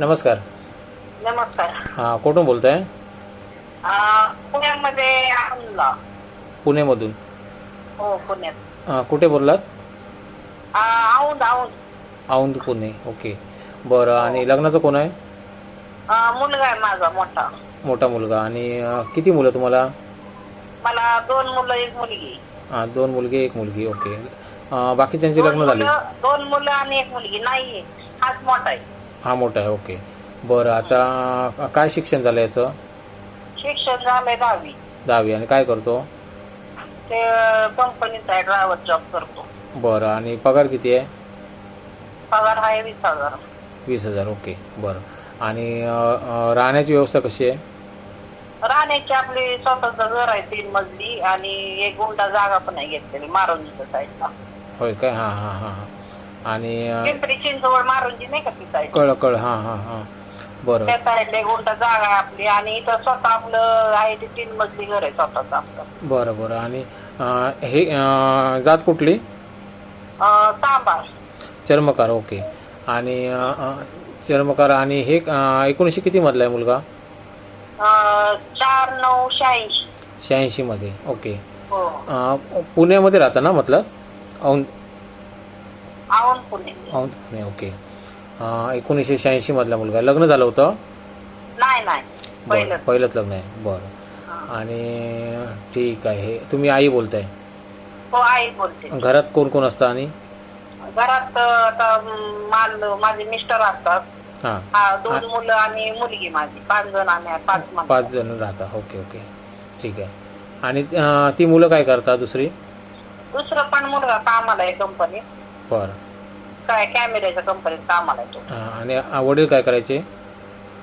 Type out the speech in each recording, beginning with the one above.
नमस्कार. नमस्कार. हां कुठून बोलताय? अं, पुण्यामध्ये आणला पुणेमधून. हो पुण्यात. हां कुठे बोललात? अं, औंध औंध. औंध पुणे. ओके. बरं आणि लग्नाचं कोण आहे? अं, मुलगा आहे माझा मोठा. मोठा मुलगा. आणि अं, किती मुलं तुम्हाला? मला दोन मुलं एक मुलगी. हां दोन मुलगे एक मुलगी. ओके. अं, बाकीच्यांची दोन लग्न झाली. मुलं- दोन मुलं आणि एक मुलगी. नाही हाच मोठा आहे. हा मोठा आहे ओके. बरं आता काय शिक्षण झालं याचं? शिक्षण झालंय दहावी. दहावी. आणि काय करतो? ते कंपनीत आहे ड्रायव्हर जॉब करतो. बरं आणि पगार किती आहे? पगार आहे वीस हजार. वीस हजार ओके. बरं. आणि अं, राहण्याची व्यवस्था कशी आहे? राहण्याची आपली स्वतःचं घर आहे तीन मजली आणि एक गुंठा जागा पण आहे घेतलेली मारुंजीच्या साईडला होय काय? हां हां हां हां. आणि पिंपरी चिंचवड मारुंजी नाही का ती साईड कळ कळ. हां हां हां. बरं. त्या साईडला एक गुंठा जागा आहे आपली आणि इथं स्वतः आपलं आहे ते तीन मजली घर आहे स्वतःच आपलं. बरं बरं. आणि अं, हे अं, जात कुठली? अं, तांबा चर्मकार ओके. आणि अं, अं, चर्मकार आणि हे अं, एकोणीसशे किती मधला आहे मुलगा? अं, चार नऊ शहाऐंशी. शहाऐंशीमध्ये. ओके. हो. अं, पुण्यामध्ये राहता ना मतलब? औंध पुणे. औंध पुणे ओके एकोणीसशे शहाऐंशी मधला मुलगा. लग्न झालं होतं? नाही नाही. बरं पहिलं पहिलंच लग्न आहे. बरं. आणि ठीक आहे. तुम्ही आई बोलताय? हो आई बोलते. घरात कोण कोण असतं आणि? घरात अं, आता माल माझे मिस्टर असतात. हां. हा, दोन मुलं आणि मुलगी माझी. पाच जण आम्ही आहे, पाच माणसं. पाच जण राहता. ओके ओके ठीक आहे. आणि अं, ती मुलं काय करतात दुसरी? दुसरं पण मुलगा कामाला आहे कंपनीत बरं काय कॅमेऱ्याच्या कंपनीत कामाला आहे तो. अं, आणि वडील काय करायचे?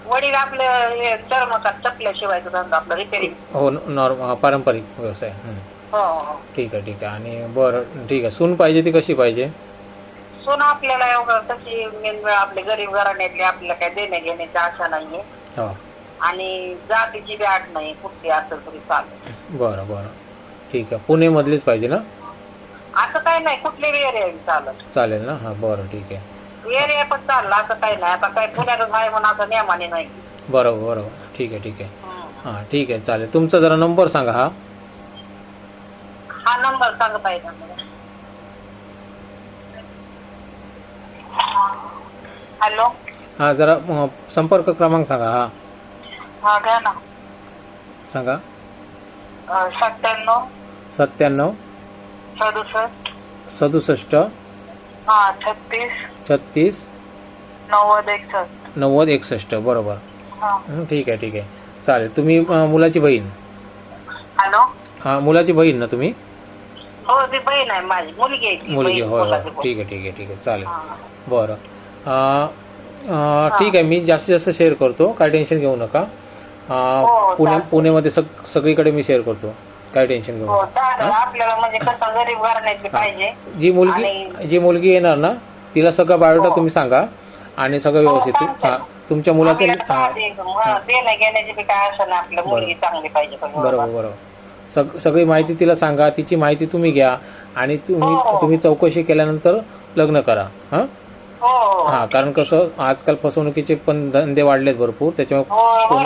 वडील आपले हे चर्मकार चपल्या शिवायचं धंदा आपलं रिपेरिंग हो नॉर्म पारंपरिक व्यवसाय. हं. हो हो. ठीक आहे ठीक आहे. आणि बरं ठीक आहे. सून पाहिजे ती कशी पाहिजे? सून आपल्याला एवढं तशी मेन आपले गरीब घराण्यातली आपल्याला काय देण्या घेण्याची आशा नाहीये. हो. आणि जातीची बी आठ नाही कुठली असेल तरी चालेल. बरं बरं. ठीक आहे. पुणेमधलीच पाहिजे ना? असं काही नाही कुठली एरिया चालत. चालेल ना? हां बरं ठीक आहे. एरिया पण चालला असं काही नाही. आता काय पुण्यातच आहे म्हणून असं नियमाने नाही. बरोबर बरोबर. ठीक आहे ठीक आहे. हां ठीक आहे चालेल. तुमचा जरा नंबर सांगा हा. हा नंबर सांगत का मला? हॅलो. हां जरा अं, संपर्क क्रमांक सांगा हा. हा घ्या ना. सांगा. सत्त्याण्णव. सत्त्याण्णव. सदुसष्ट? सदुसष्ट. हा छत्तीस. छत्तीस. नव्वद एकसष्ट. नव्वद एकसष्ट बरोबर. हा. हं, ठीक आहे ठीक आहे. चालेल. तुम्ही अं, मुलाची बहीण? हॅलो? हां मुलाची बहीण ना तुम्ही? हो ती बहीण आहे माझी. मुलगी आहे ती मुलगी बहीण होय मुलाची होय ठीक आहे ठीक आहे ठीक आहे. चालेल. हा. बरं. अं, अं, ठीक आहे मी जास्तीत जास्त शेअर करतो. काय टेन्शन घेऊ नका. अं, हो, पुणे चालेल. पुण्यामध्ये सग सगळीकडे मी शेअर करतो. काय टेन्शन घेऊ हो नका. चालेल. आपल्याला म्हणजे कसं गरीब घराण्यातली पाहिजे. जी मुलगी आणि- जी मुलगी येणार ना तिला सगळं बायोडा हो. तुम्ही सांगा आणि सगळं व्यवस्थित. हो. हां तुमच्या मुलाचं आपल्याला हां. साधी एकदम, हा, देण्या घेण्याची बी काय असं नाही आपलं मुलगी चांगली पाहिजे पण बरोबर. बरोबर सग सगळी माहिती तिला सांगा तिची माहिती तुम्ही घ्या आणि तुम्ही हो. तुम्ही चौकशी केल्यानंतर लग्न करा. हां? हो. हो कारण कसं आजकाल फसवणुकीचे पण धंदे वाढलेत भरपूर त्याच्यामुळे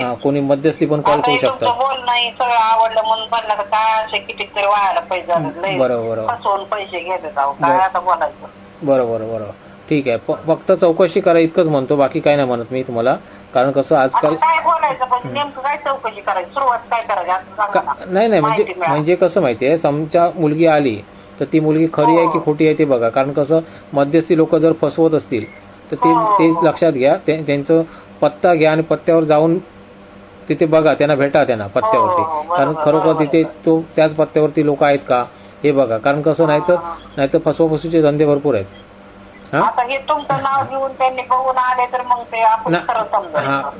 हो कोणी मध्यस्थी पण कॉल करू शकतात. बोल नाही सगळं आवडलं म्हणून म्हणलं तर काय असे किती तरी व्हायला पाहिजे लय बरोबर. बरोबर फसवून पैसे घेतात अहो काय आता बोलायचं? बरोबर बरोबर. ठीक आहे फक्त चौकशी करा इतकंच म्हणतो बाकी काय नाही म्हणत मी तुम्हाला. कारण कसं आजकाल काय बोलायचं पण नेमकं काय चौकशी करायची? सुरुवात काय करायची? आता सांगा का- ना. नाही नाही म्हणजे. म्हणजे कसं माहिती आहे समजा मुलगी आली तर ती मुलगी खरी आहे की हो. खोटी आहे ते बघा. कारण कसं मध्यस्थी लोक जर फसवत असतील तर ते हो, ते. लक्षात घ्या. ते- त्यांचं पत्ता घ्या आणि पत्त्यावर जाऊन तिथे बघा. त्यांना भेटा त्यांना पत्त्यावरती. हो, कारण खरोखर तिथे तो त्याच पत्त्यावरती लोक आहेत का? हे बघा. कारण कसं नाही तर नाही तर फसवाफसवीचे धंदे भरपूर आहेत.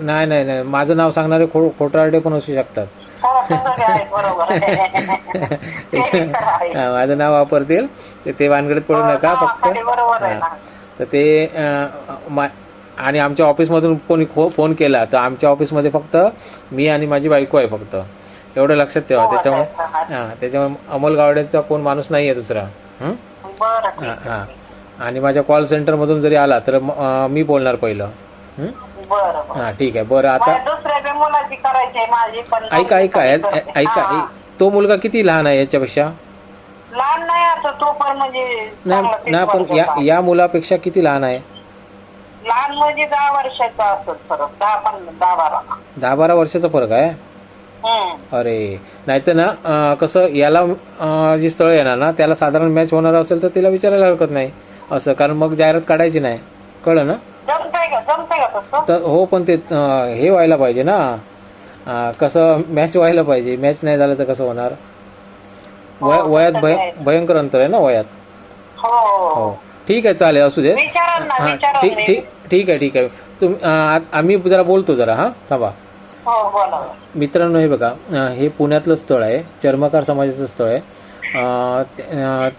नाही नाही नाही. माझं नाव सांगणारे खो खोटारडे पण असू शकतात. ते माझं नाव वापरतील. तर ते वानगडीत पडू नका फक्त. तर ते आणि आमच्या ऑफिसमधून कोणी फोन केला तर आमच्या ऑफिसमध्ये फक्त मी आणि माझी बायको आहे फक्त. एवढं लक्षात ठेवा. हो, त्याच्यामुळे. हां. त्याच्यामुळे अमोल गावड्याचा कोण माणूस नाही आहे दुसरा. हं? आणि माझ्या कॉल सेंटरमधून जरी आला तर म- बोलणार पहिलं? बरं बरं. हां ठीक आहे. बरं आता दुसऱ्या बी मुलाची करायची आहे माझी पण ऐका ऐका ऐ-. ऐका हा. ऐ- तो मुलगा किती लहान आहे याच्यापेक्षा? लहान नाही आता तो पण म्हणजे नाही चांगला नाही पण या मुलापेक्षा किती लहान आहे? लहान म्हणजे दहा वर्षाचा असेल फरक. दहा पण दहा बारा. दहा बारा वर्षाचा फरक आहे? हम्म. अरे नाही तर ना अं, कसं याला अं, जी स्थळ येणार ना त्याला साधारण मॅच होणार असेल तर तिला विचारायला हरकत नाही. असं कारण मग जाहिरात काढायची नाही. कळलं ना? तर हो पण ते हे व्हायला पाहिजे ना. कसं मॅच व्हायला पाहिजे. मॅच नाही झालं तर कसं होणार? वय हो, वयात. भयंकर अंतर आहे ना वयात? हो हो. ठीक आहे चालेल असू दे. हां ठीक ना. ठीक ठीक आहे ठीक आहे. तुम अं, आम्ही जरा बोलतो जरा हां थांबा. हो मित्रांनो हे बघा हे पुण्यातलं स्थळ आहे चर्मकार समाजाचं स्थळ आहे.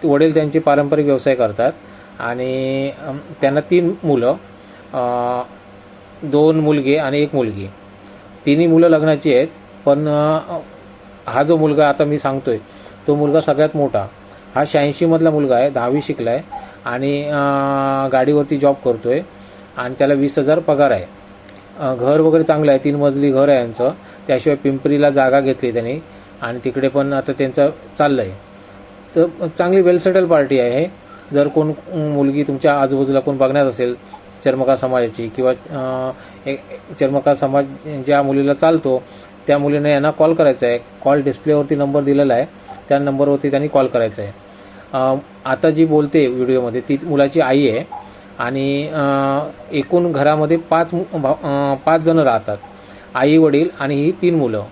वडील त्यांचे पारंपरिक व्यवसाय करतात. आणि त्यांना तीन मुलं दोन मुलगे आणि एक मुलगी. तिन्ही मुलं लग्नाची आहेत पण हा जो मुलगा आता मी सांगतोय तो मुलगा सगळ्यात मोठा. हा शहाऐंशीमधला मुलगा आहे दहावी शिकला आहे आणि गाडीवरती जॉब करतो आहे आणि त्याला वीस हजार पगार आहे. घर वगैरे चांगलं आहे तीन मजली घर आहे यांचं. त्याशिवाय पिंपरीला जागा घेतली त्यांनी आणि तिकडे पण आता त्यांचं चाललं आहे तर चांगली वेल सेटल पार्टी आहे. जर कोण मुलगी तुमच्या आजूबाजूला कोण बघण्यात असेल चर्मकार समाजाची किंवा अ, एक चर्मकार समाज ज्या मुलीला चालतो त्या मुलीने यांना कॉल करायचा आहे. कॉल डिस्प्लेवरती नंबर दिलेला आहे. त्या नंबरवरती त्यांनी कॉल करायचा आहे. आता जी बोलते व्हिडिओमध्ये ती मुलाची आई आहे आणि एकूण घरामध्ये पाच मु- भाव- पाच जण राहतात. आई वडील आणि ही तीन मुलं.